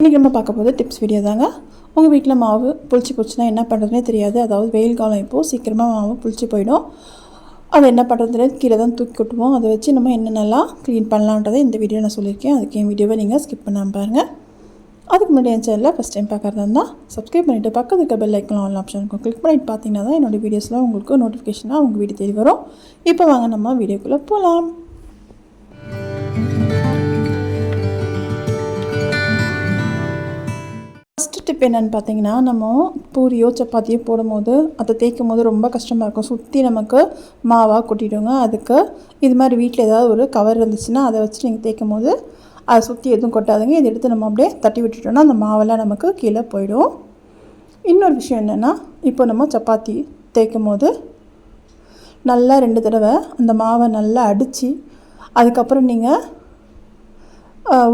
இன்றைக்கி நம்ம பார்க்க போது டிப்ஸ் வீடியோ தாங்க. உங்கள் வீட்டில் மாவு புளிச்சு போச்சுன்னா என்ன பண்ணுறதுனே தெரியாது. அதாவது வெயில் காலம் இப்போது சீக்கிரமாக மாவு புளிச்சு போயிடும். அதை என்ன பண்ணுறது கீழே தான் தூக்கி கொட்டுவோம். அதை வச்சு நம்ம என்னென்னலாம் க்ளீன் பண்ணலான்றதை இந்த வீடியோ நான் சொல்லியிருக்கேன். அதுக்கு என் வீடியோவை நீங்கள் ஸ்கிப் பண்ணாமல் பாருங்கள் அதுக்கு முன்னாடி என் சேனலில் ஃபஸ்ட் டைம் பார்க்குறதா இருந்தால் சப்ஸ்கிரைப் பண்ணிவிட்டு பக்கத்து இருக்க பெல் ஐக்கன் ஆன் ஆப்ஷன் இருக்கும் கிளிக் பண்ணிட்டு பார்த்தீங்கன்னா தான் என்னோடய வீடியோஸ்லாம் உங்களுக்கு நோட்டிஃபிகேஷனாக உங்கள் வீடியோ தேடி வரும். இப்போ வாங்க நம்ம வீடியோக்குள்ளே போகலாம் டிப் என்னென்னு பார்த்தீங்கன்னா நம்ம பூரியோ சப்பாத்தியோ போடும்போது அதை தேய்க்கும் போது ரொம்ப கஷ்டமாக இருக்கும். சுற்றி நமக்கு மாவாக கொட்டிடுங்க. அதுக்கு இது மாதிரி வீட்டில் ஏதாவது ஒரு கவர் இருந்துச்சுன்னா அதை வச்சு நீங்கள் தேய்க்கும் போது அதை சுற்றி எதுவும் கொட்டாதுங்க. இதை எடுத்து நம்ம அப்படியே தட்டி விட்டுட்டோம்னா அந்த மாவெல்லாம் நமக்கு கீழே போயிடும். இன்னொரு விஷயம் என்னென்னா இப்போ நம்ம சப்பாத்தி தேய்க்கும் போது நல்லா ரெண்டு தடவை அந்த மாவை நல்லா அடித்து அதுக்கப்புறம் நீங்கள்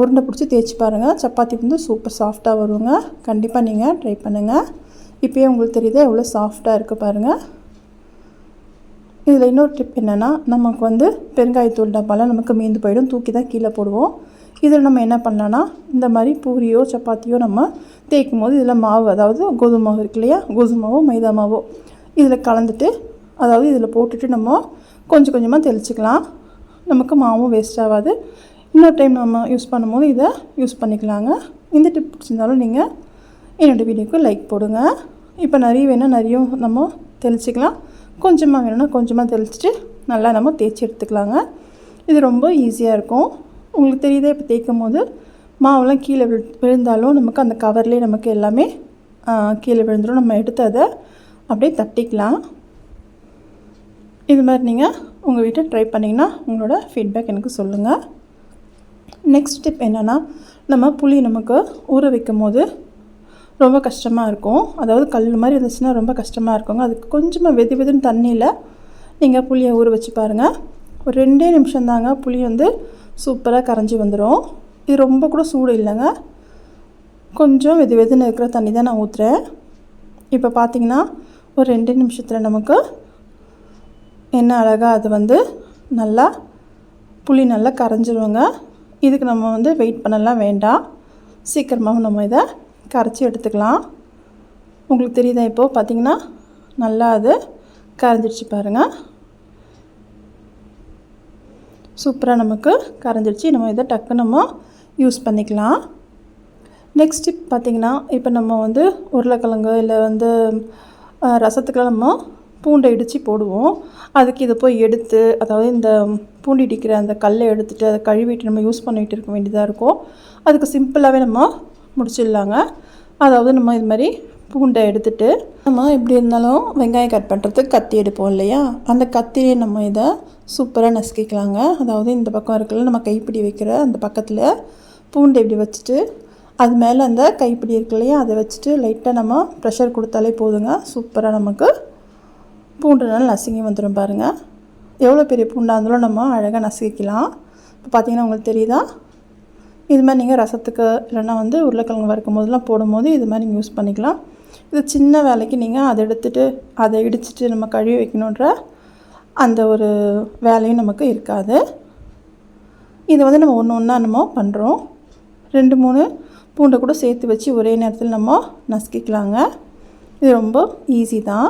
உருண்டை பிடிச்சி தேய்ச்சி பாருங்கள் சப்பாத்தி வந்து சூப்பர் சாஃப்டாக வருங்க. கண்டிப்பாக நீங்கள் ட்ரை பண்ணுங்கள் இப்போயே உங்களுக்கு தெரியுது எவ்வளோ சாஃப்டாக இருக்குது பாருங்கள் இதில் இன்னொரு ட்ரிப் என்னென்னா நமக்கு வந்து பெருங்காயத்தூள் டப்பாலாம் நமக்கு மீந்து போயிடும். தூக்கி தான் கீழே போடுவோம். இதில் நம்ம என்ன பண்ணலான்னா இந்த மாதிரி பூரியோ சப்பாத்தியோ நம்ம தேய்க்கும் போது இதில் மாவு அதாவது கோதுமை மாவு இருக்கு இல்லையா? கோதுமை மாவோ மைதா மாவோ இதில் கலந்துட்டு அதாவது இதில் போட்டுட்டு நம்ம கொஞ்சம் கொஞ்சமாக தெளிச்சிக்கலாம். நமக்கு மாவும் வேஸ்ட் ஆகாது. இன்னொரு டைம் நம்ம யூஸ் பண்ணும்போது இதை யூஸ் பண்ணிக்கலாங்க. இந்த டிப் பிடிச்சிருந்தாலும் நீங்கள் என்னோடய வீடியோக்கு லைக் போடுங்க. இப்போ நிறைய வேணால் நிறைய நம்ம தெளிச்சிக்கலாம். கொஞ்சமாக வேணும்னா கொஞ்சமாக தெளிச்சிட்டு நல்லா நம்ம தேய்ச்சி எடுத்துக்கலாங்க. இது ரொம்ப ஈஸியாக இருக்கும். உங்களுக்கு தெரியுதே இப்போ தேய்க்கும் போது மாவெல்லாம் கீழே விழு விழுந்தாலும் நமக்கு அந்த கவர்லேயே நமக்கு எல்லாமே கீழே விழுந்துடும் நம்ம எடுத்து அதை அப்படியே தட்டிக்கலாம். இது மாதிரி நீங்கள் உங்கள் வீட்டை ட்ரை பண்ணிங்கன்னா உங்களோட ஃபீட்பேக் எனக்கு சொல்லுங்கள் நெக்ஸ்ட் டிப் என்னென்னா நம்ம புளி நமக்கு ஊற வைக்கும் போது ரொம்ப கஷ்டமாக இருக்கும். அதாவது கல் மாதிரி இருந்துச்சுன்னா ரொம்ப கஷ்டமாக இருக்குங்க. அதுக்கு கொஞ்சமாக வெது வெதுன்னு தண்ணியில் நீங்கள் புளியை ஊற வச்சு பாருங்கள் ஒரு ரெண்டே நிமிஷம் தாங்க புளி வந்து சூப்பராக கரைஞ்சி வந்துடும் இது ரொம்ப கூட சூடு இல்லைங்க. கொஞ்சம் வெது வெதுன்னு இருக்கிற தண்ணி தான் நான் ஊற்றுறேன் இப்போ பார்த்தீங்கன்னா ஒரு ரெண்டு நிமிஷத்தில் நமக்கு என்ன அழகாக அது வந்து நல்லா புளி நல்லா கரைஞ்சிருவோங்க இதுக்கு நம்ம வந்து வெயிட் பண்ணலாம் வேண்டாம். சீக்கிரமாக நம்ம இதை கரைச்சி எடுத்துக்கலாம். உங்களுக்கு தெரியுதா இப்போது பார்த்தீங்கன்னா நல்லா அது கரைஞ்சிடுச்சு பாருங்கள் சூப்பராக நமக்கு கரைஞ்சிடுச்சு. நம்ம இதை டக்கு நம்ம யூஸ் பண்ணிக்கலாம். நெக்ஸ்ட் டிப் பார்த்திங்கன்னா இப்போ நம்ம வந்து உருளைக்கிழங்கு இல்லை வந்து ரசத்துக்கெல்லாம் நம்ம பூண்டை இடித்து போடுவோம். அதுக்கு இதை போய் எடுத்து அதாவது இந்த பூண்டு இடிக்கிற அந்த கல்லை எடுத்துகிட்டு அதை கழுவிட்டு நம்ம யூஸ் பண்ணிகிட்டு இருக்க வேண்டியதாக இருக்கும். அதுக்கு சிம்பிளாகவே நம்ம முடிச்சிடலாங்க. அதாவது நம்ம இது மாதிரி பூண்டை எடுத்துகிட்டு நம்ம எப்படி இருந்தாலும் வெங்காயம் கட் பண்ணுறதுக்கு கத்தி எடுப்போம் இல்லையா? அந்த கத்தியே நம்ம இதை சூப்பராக நசுக்கிக்கலாங்க. அதாவது இந்த பக்கம் இருக்குல்ல நம்ம கைப்பிடி வைக்கிற அந்த பக்கத்தில் பூண்டை இப்படி வச்சுட்டு அது மேலே அந்த கைப்பிடி இருக்கு இல்லையா? அதை வச்சுட்டு லைட்டாக நம்ம ப்ரெஷர் கொடுத்தாலே போதுங்க. சூப்பராக நமக்கு பூண்டு நல்லா நசுங்கி வந்துடும் பாருங்கள் எவ்வளோ பெரிய பூண்டாக இருந்தாலும் நம்ம அழகாக நசுக்கிக்கலாம். இப்போ பார்த்தீங்கன்னா உங்களுக்கு தெரியுதா? இது மாதிரி நீங்கள் ரசத்துக்கு இல்லைன்னா வந்து உருளைக்கிழங்கு வறுக்கும் போதெல்லாம் போடும்போது இது மாதிரி நீங்கள் யூஸ் பண்ணிக்கலாம். இது சின்ன வேலைக்கு நீங்கள் அதை எடுத்துகிட்டு அதை இடிச்சிட்டு நம்ம கழுவி வைக்கணுன்ற அந்த ஒரு வேலையும் நமக்கு இருக்காது. இதை வந்து நம்ம ஒன்று ஒன்றா நம்ம பண்ணுறோம். ரெண்டு மூணு பூண்டை கூட சேர்த்து வச்சு ஒரே நேரத்தில் நம்ம நசுக்கிக்கலாங்க. இது ரொம்ப ஈஸி தான்.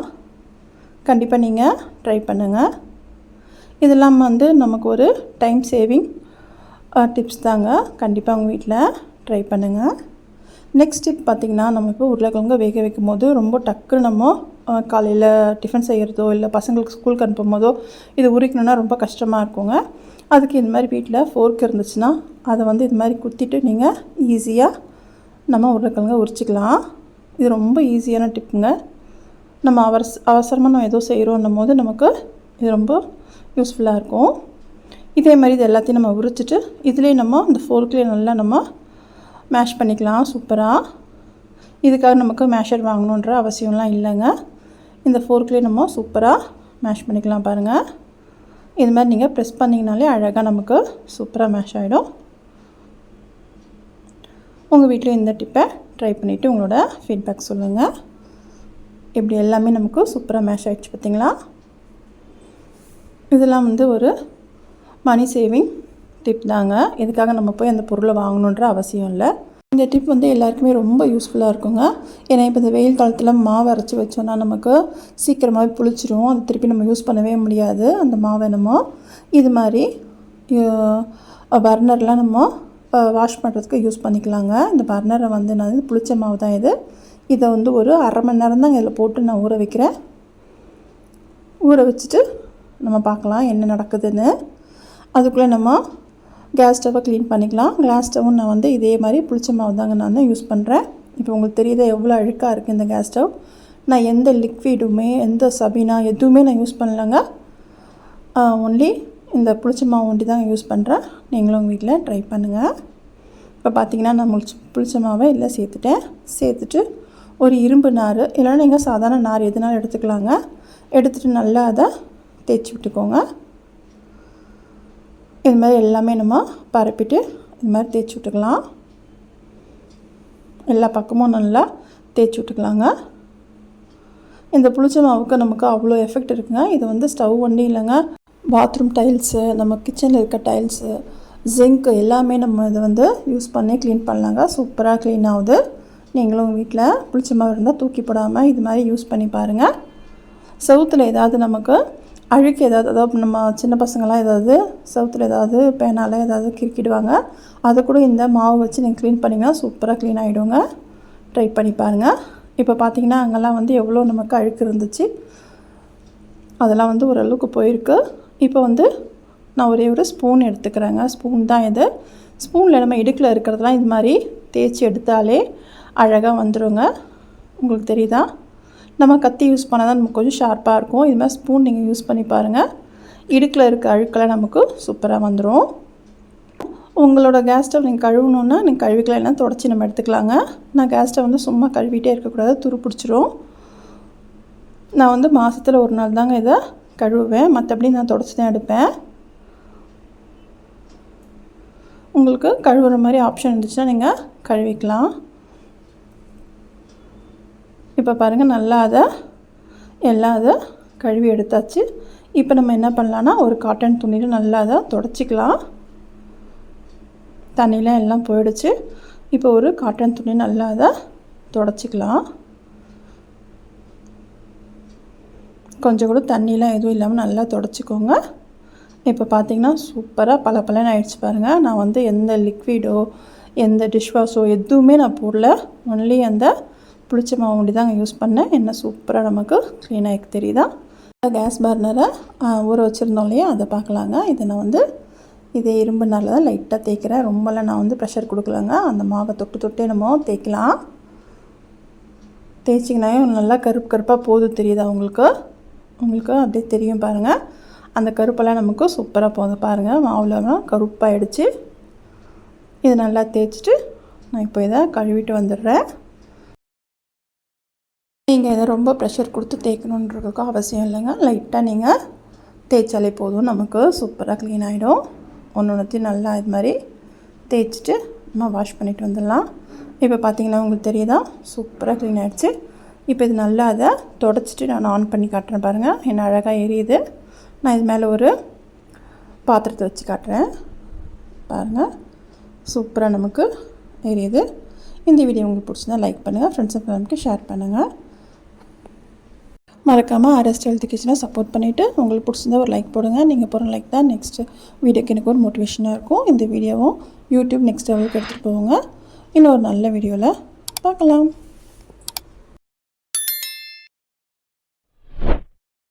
கண்டிப்பாக நீங்கள் ட்ரை பண்ணுங்கள் இதெல்லாம் வந்து நமக்கு ஒரு டைம் சேவிங் டிப்ஸ் தாங்க. கண்டிப்பாக உங்கள் வீட்டில் ட்ரை பண்ணுங்கள் நெக்ஸ்ட் டிப் பார்த்திங்கன்னா நம்ம இப்போ உருளைக்கிழங்க வேக வைக்கும் போது ரொம்ப டக்குன்னு நம்ம காலையில் டிஃபன் செய்கிறதோ இல்லை பசங்களுக்கு ஸ்கூலுக்கு அனுப்பும் போதோ இது உரிக்கணுன்னா ரொம்ப கஷ்டமாக இருக்குங்க. அதுக்கு இந்த மாதிரி வீட்டில் ஃபோர்க் இருந்துச்சுன்னா அதை வந்து இது மாதிரி குத்திட்டு நீங்கள் ஈஸியாக நம்ம உருளைக்கிழங்க உரிச்சிக்கலாம். இது ரொம்ப ஈஸியான டிப்புங்க நம்ம அவச அவசரமாக நம்ம ஏதோ செய்கிறோன்னும் போது நமக்கு இது ரொம்ப யூஸ்ஃபுல்லாக இருக்கும். இதே மாதிரி இது எல்லாத்தையும் நம்ம உரிச்சிட்டு இதுலேயே நம்ம இந்த ஃபோர்க்லேயே நல்லா நம்ம மேஷ் பண்ணிக்கலாம் சூப்பராக இதுக்காக நமக்கு மேஷர் வாங்கணுன்ற அவசியம்லாம் இல்லைங்க. இந்த ஃபோர்க்லேயே நம்ம சூப்பராக மேஷ் பண்ணிக்கலாம் பாருங்கள் இது மாதிரி நீங்கள் ப்ரெஸ் பண்ணிங்கனாலே அழகாக நமக்கு சூப்பராக மேஷ் ஆகிடும் உங்கள் வீட்டில் இந்த டிப்பை ட்ரை பண்ணிவிட்டு உங்களோட ஃபீட்பேக் சொல்லுங்கள் இப்படி எல்லாமே நமக்கு சூப்பராக மேஷ் ஆகிடுச்சு பார்த்தீங்களா இதெல்லாம் வந்து ஒரு மணி சேவிங் டிப் தாங்க. இதுக்காக நம்ம போய் அந்த பொருளை வாங்கணுன்ற அவசியம் இல்லை. இந்த டிப் வந்து எல்லாருக்குமே ரொம்ப யூஸ்ஃபுல்லாக இருக்குங்க. ஏன்னா இப்போ இந்த வெயில் காலத்தில் மாவு அரைச்சி வச்சோன்னா நமக்கு சீக்கிரமாகவே புளிச்சிரும். அது திருப்பி நம்ம யூஸ் பண்ணவே முடியாது. அந்த மாவை நம்ம இது மாதிரி பர்னர்லாம் நம்ம வாஷ் பண்ணுறதுக்கு யூஸ் பண்ணிக்கலாங்க. இந்த பர்னரை வந்து நான் புளிச்ச மாவு தான் இது. இதை வந்து ஒரு அரை மணி நேரம் தான் இதில் போட்டு நான் ஊற வைக்கிறேன். ஊற வச்சுட்டு நம்ம பார்க்கலாம் என்ன நடக்குதுன்னு. அதுக்குள்ளே நம்ம கேஸ் ஸ்டவ்வை க்ளீன் பண்ணிக்கலாம். கேஸ் ஸ்டவ்வும் நான் வந்து இதே மாதிரி புளிச்ச மாவு தாங்க நான் தான் யூஸ் பண்ணுறேன் இப்போ உங்களுக்கு தெரியுதா எவ்வளோ அழுக்காக இருக்குது இந்த கேஸ் ஸ்டவ்? நான் எந்த லிக்விடுமே எந்த சபீனா எதுவுமே நான் யூஸ் பண்ணலங்க. ஒன்லி இந்த புளிச்ச மாவு ஒண்டி தான் யூஸ் பண்ணுறேன் நீங்களும் உங்கள் வீட்டில் ட்ரை பண்ணுங்கள் இப்போ பார்த்தீங்கன்னா நான் முழிச்சு புளிச்ச மாவை இல்லை சேர்த்துட்டேன். சேர்த்துட்டு ஒரு இரும்பு நார். இல்லைன்னா நீங்கள் சாதாரண நார் எதுனாலும் எடுத்துக்கலாங்க. எடுத்துகிட்டு நல்லா அதை தேய்ச்சி விட்டுக்கோங்க. இது மாதிரி எல்லாமே நம்ம பரப்பிட்டு இது மாதிரி தேய்ச்சி விட்டுக்கலாம். எல்லா பக்கமும் நல்லா தேய்ச்சி விட்டுக்கலாங்க. இந்த புளிச்ச மாவுக்கு நமக்கு அவ்வளோ எஃபெக்ட் இருக்குங்க. இது வந்து ஸ்டவ் ஒன்றி இல்லைங்க. பாத்ரூம் டைல்ஸு நம்ம கிச்சனில் இருக்க டைல்ஸு ஜிங்க் எல்லாமே நம்ம இதை வந்து யூஸ் பண்ணி க்ளீன் பண்ணலாங்க. சூப்பராக க்ளீன் ஆகுது. நீங்களும் வீட்டில் புளிச்ச மாவு இருந்தால் தூக்கி போடாமல் இது மாதிரி யூஸ் பண்ணி பாருங்கள் செவுத்தில் ஏதாவது நமக்கு அழுக்கு ஏதாவது அதாவது நம்ம சின்ன பசங்களாம் ஏதாவது செவுத்தில் ஏதாவது பேனால் ஏதாவது கிறுக்கிடுவாங்க. அதை கூட இந்த மாவு வச்சு நீங்கள் க்ளீன் பண்ணிங்கன்னா சூப்பராக க்ளீன் ஆகிடுங்க ட்ரை பண்ணி பாருங்கள் இப்போ பார்த்தீங்கன்னா அங்கெல்லாம் வந்து எவ்வளோ நமக்கு அழுக்கு இருந்துச்சு. அதெல்லாம் வந்து ஓரளவுக்கு போயிருக்கு. இப்போ வந்து நான் ஒரே ஒரு ஸ்பூன் எடுத்துக்கிறேங்க. ஸ்பூன் தான் இது. ஸ்பூனில் நம்ம இடுக்கில் இருக்கிறதெல்லாம் இது மாதிரி தேய்ச்சி எடுத்தாலே அழகாக வந்துடுங்க உங்களுக்கு தெரியுதா? நம்ம கத்தி யூஸ் பண்ணால் தான் நமக்கு கொஞ்சம் ஷார்ப்பாக இருக்கும். இது மாதிரி ஸ்பூன் நீங்கள் யூஸ் பண்ணி பாருங்கள் இடுக்கில் இருக்க அழுக்கெல்லாம் நமக்கு சூப்பராக வந்துடும் உங்களோட கேஸ் ஸ்டவ் நீங்கள் கழுவணுன்னா நீங்கள் கழுவிக்கலாம் எல்லாம் தொடச்சி நம்ம எடுத்துக்கலாங்க. நான் கேஸ் ஸ்டவ் வந்து சும்மா கழுவிட்டே இருக்கக்கூடாது. துரு பிடிச்சிரும். நான் வந்து மாதத்தில் ஒரு நாள் தாங்க இதை கழுவுவேன். மற்றபடி நான் தொடச்சி தான் எடுப்பேன். உங்களுக்கு கழுவுற மாதிரி ஆப்ஷன் இருந்துச்சுன்னா நீங்கள் கழுவிக்கலாம். இப்போ பாருங்கள் நல்லா அதை எல்லாம் அதை கழுவி எடுத்தாச்சு. இப்போ நம்ம என்ன பண்ணலான்னா ஒரு காட்டன் துணியில் நல்லா அதை தொடச்சிக்கலாம். தண்ணியெலாம் எல்லாம் போயிடுச்சு. இப்போ ஒரு காட்டன் துணி நல்லா அதை தொடச்சிக்கலாம். கொஞ்சம் கூட தண்ணியெலாம் எதுவும் இல்லாமல் நல்லா தொடச்சிக்கோங்க. இப்போ பார்த்தீங்கன்னா சூப்பராக பல பலன்னு ஆயிடுச்சு பாருங்கள் நான் வந்து எந்த லிக்விடோ எந்த டிஷ்வாஷோ எதுவுமே நான் போடல. ஒன்லி அந்த புளிச்ச மாவு ஒண்டி தாங்க யூஸ் பண்ணேன். என்ன சூப்பராக நமக்கு க்ளீனாக தெரியுதா? கேஸ் பர்னரை ஊற வச்சுருந்தோம் இல்லையா? அதை பார்க்கலாங்க. இதை நான் வந்து இதே இரும்புனால தான் லைட்டாக தேய்க்கிறேன். ரொம்பலாம் நான் வந்து ப்ரெஷர் கொடுக்கலங்க. அந்த மாவை தொட்டு தொட்டே நம்ம தேய்க்கலாம். தேய்ச்சிங்கன்னா நல்லா கருப்பு கருப்பாக போதும் தெரியுதா உங்களுக்கு? உங்களுக்கு அப்படியே தெரியும் பாருங்கள் அந்த கருப்பெல்லாம் நமக்கு சூப்பராக போகுது பாருங்கள் மாவுலாம் கருப்பாகிடுச்சு இதை நல்லா தேய்ச்சிட்டு நான் இப்போ இதை கழுவிட்டு வந்துடுறேன். நீங்கள் இதை ரொம்ப ப்ரெஷர் கொடுத்து தேய்க்கணுன்றதுக்கு அவசியம் இல்லைங்க. லைட்டாக நீங்கள் தேய்ச்சாலே போதும். நமக்கு சூப்பராக க்ளீன் ஆகிடும் ஒன்று ஒன்றுத்தையும் நல்லா இது மாதிரி தேய்ச்சிட்டு நம்ம வாஷ் பண்ணிட்டு வந்துடலாம். இப்போ பார்த்தீங்கன்னா உங்களுக்கு தெரியுதா? சூப்பராக க்ளீன் ஆகிடுச்சு இப்போ இது நல்லா அதை தொடச்சிட்டு நான் ஆன் பண்ணி காட்டுறேன் பாருங்கள் என்ன அழகாக எரியுது. நான் இது மேலே ஒரு பாத்திரத்தை வச்சு காட்டுறேன். பாருங்கள் சூப்பராக நமக்கு எரியுது. இந்த வீடியோ உங்களுக்கு பிடிச்சிருந்தா லைக் பண்ணுங்கள் ஃப்ரெண்ட்ஸ் அண்ட் ஃபேமிலிக்கு ஷேர் பண்ணுங்கள் மறக்காமல் ஆர்எஸ் ஹெல்த் கிச்சனை சப்போர்ட் பண்ணிவிட்டு உங்களுக்கு பிடிச்சிருந்தா ஒரு லைக் போடுங்க. நீங்கள் போகிற லைக் தான் நெக்ஸ்ட் வீடியோக்கு எனக்கு ஒரு மோட்டிவேஷனாக இருக்கும். இந்த வீடியோவும் யூடியூப் நெக்ஸ்ட் லெவலுக்கு எடுத்துகிட்டு போவோங்க இன்னொரு நல்ல வீடியோவில் பார்க்கலாம்.